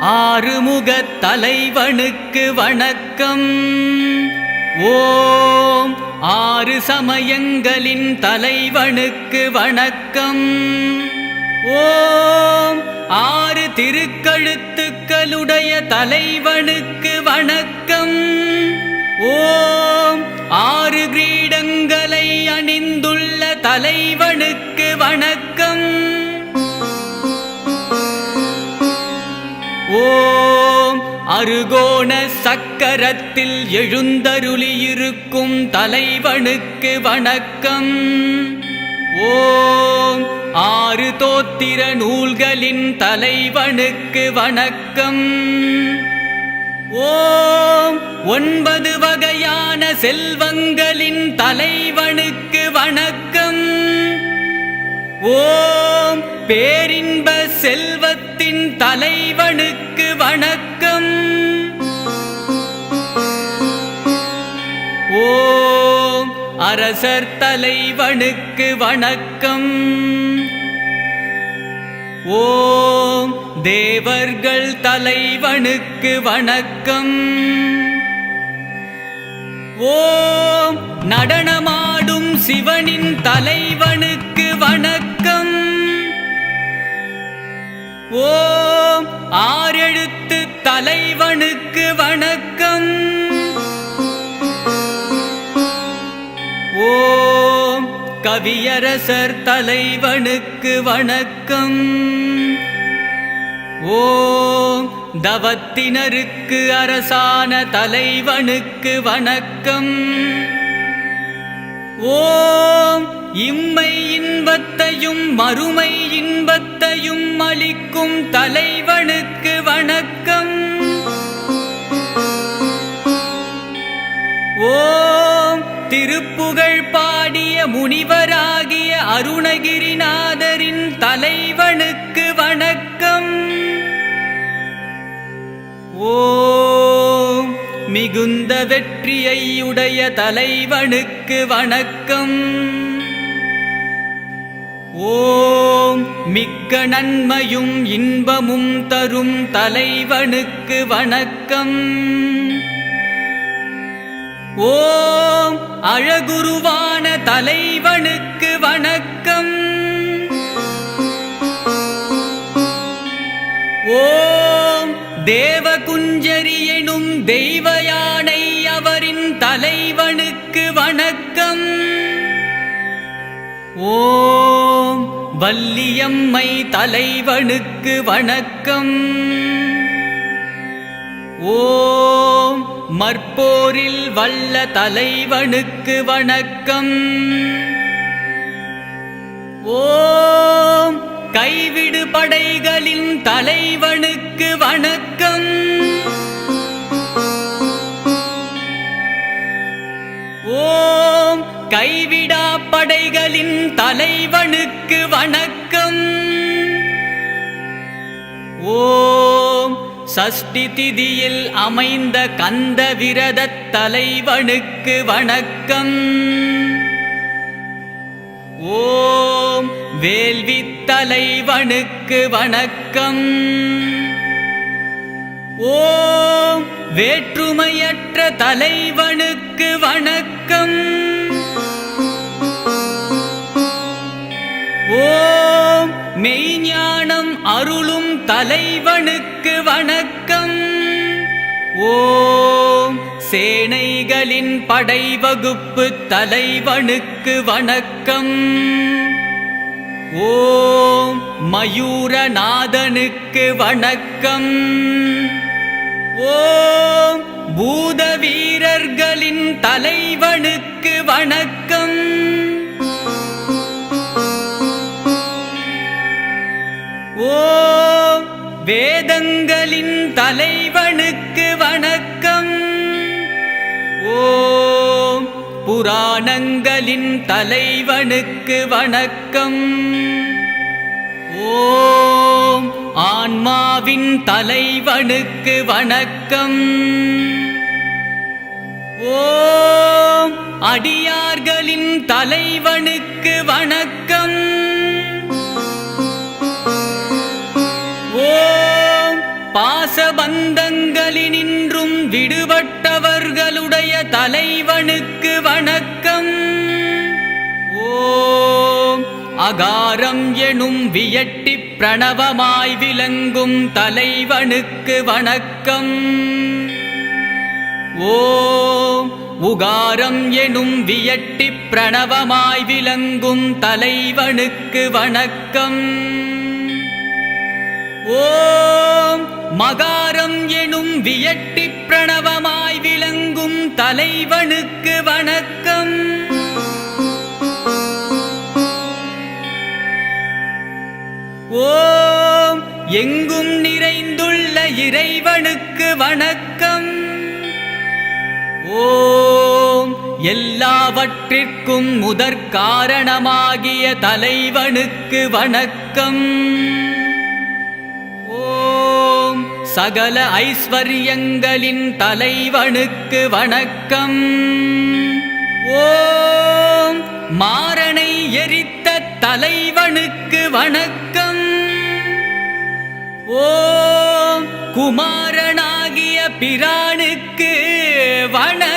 ஆறுமுகத் தலைவனுக்கு வணக்கம். ஓம் ஆறு சமயங்களின் தலைவனுக்கு வணக்கம். ஓம் ஆறு திருக்கழுத்துக்களுடைய தலைவனுக்கு வணக்கம். ஓம் ஆறு கிரீடங்களை அணிந்துள்ள தலைவனுக்கு வணக்கம். அருகோண சக்கரத்தில் எழுந்தருளியிருக்கும் தலைவனுக்கு வணக்கம். ஓம் ஆறு தோத்திர நூல்களின் தலைவனுக்கு வணக்கம். ஓம் ஒன்பது வகையான செல்வங்களின் தலைவனுக்கு வணக்கம். ஓம் பேரின்ப செல்வத்தின் தலைவனுக்கு வணக்கம். ஓம் அரசர் தலைவனுக்கு வணக்கம். ஓம் தேவர்கள் தலைவனுக்கு வணக்கம். ஓம் நடனமாடும் சிவனின் தலைவனுக்கு வணக்கம். ஓம் ஆறெழுத்து தலைவனுக்கு வணக்கம். ஓம். கவியரசர் தலைவனுக்கு வணக்கம். ஓம். தவத்தினருக்கு அரசான தலைவனுக்கு வணக்கம். ஓம். இம்மை இன்பத்தையும் மறுமை இன்பத்தையும் அளிக்கும் தலைவனுக்கு வணக்கம். ஓம் திருப்புகழ் பாடிய முனிவராகிய அருணகிரிநாதரின் தலைவனுக்கு வணக்கம். ஓம் மிகுந்த வெற்றியை உடைய தலைவனுக்கு வணக்கம். ஓம் மிக்க நன்மையும் இன்பமும் தரும் தலைவனுக்கு வணக்கம். ஓம் அழகுருவான தலைவனுக்கு வணக்கம். ஓம் தேவகுஞ்சரி எனும் தெய்வ யானை அவரின் தலைவனுக்கு வணக்கம். ஓம் வல்லியம்மை தலைவனுக்கு வணக்கம். ஓம் மற்போரில் வல்ல தலைவனுக்கு வணக்கம். ஓம் கைவிடு படைகளின் தலைவனுக்கு வணக்கம். ஓம் கைவிடா படைகளின் தலைவனுக்கு வணக்கம். ஓம் சஷ்டி திதியில் அமைந்த கந்த விரதத் தலைவனுக்கு வணக்கம். ஓம் வேள்வி தலைவனுக்கு வணக்கம். ஓம் வேற்றுமையற்ற தலைவனுக்கு வணக்கம். ஓம் மெய்ஞானம் அருளும் தலைவனுக்கு வணக்கம். ஓம் சேனைகளின் படைவகுப்பு தலைவனுக்கு வணக்கம். ஓம் மயூரநாதனுக்கு வணக்கம். ஓம் பூத வீரர்களின் தலைவனுக்கு வணக்கம். ஓம் வேதங்களின் தலைவனுக்கு வணக்கம். ஓம் புராணங்களின் தலைவனுக்கு வணக்கம். ஓம் ஆன்மாவின் தலைவனுக்கு வணக்கம். ஓம் அடியார்களின் தலைவனுக்கு வணக்கம். பாசபந்தங்களினின்றும் விடுபட்டவர்களுடைய தலைவனுக்கு வணக்கம். ஓம் அகாரம் எனும் வியட்டி பிரணவமாய் விளங்கும் தலைவனுக்கு வணக்கம். ஓம் உகாரம் எனும் வியட்டி பிரணவமாய் விளங்கும் தலைவனுக்கு வணக்கம். ஓம் மகாரம் எனும் வியட்டி பிரணவமாய் விளங்கும் தலைவனுக்கு வணக்கம். ஓம் எங்கும் நிறைந்துள்ள இறைவனுக்கு வணக்கம். ஓம் எல்லாவற்றிற்கும் முதற் காரணமாகிய தலைவனுக்கு வணக்கம். சகல ஐஸ்வர்யங்களின் தலைவனுக்கு வணக்கம். ஓம் மாறனை எரித்த தலைவனுக்கு வணக்கம். ஓம் குமாரனாகிய பிரானுக்கு வணக்கம்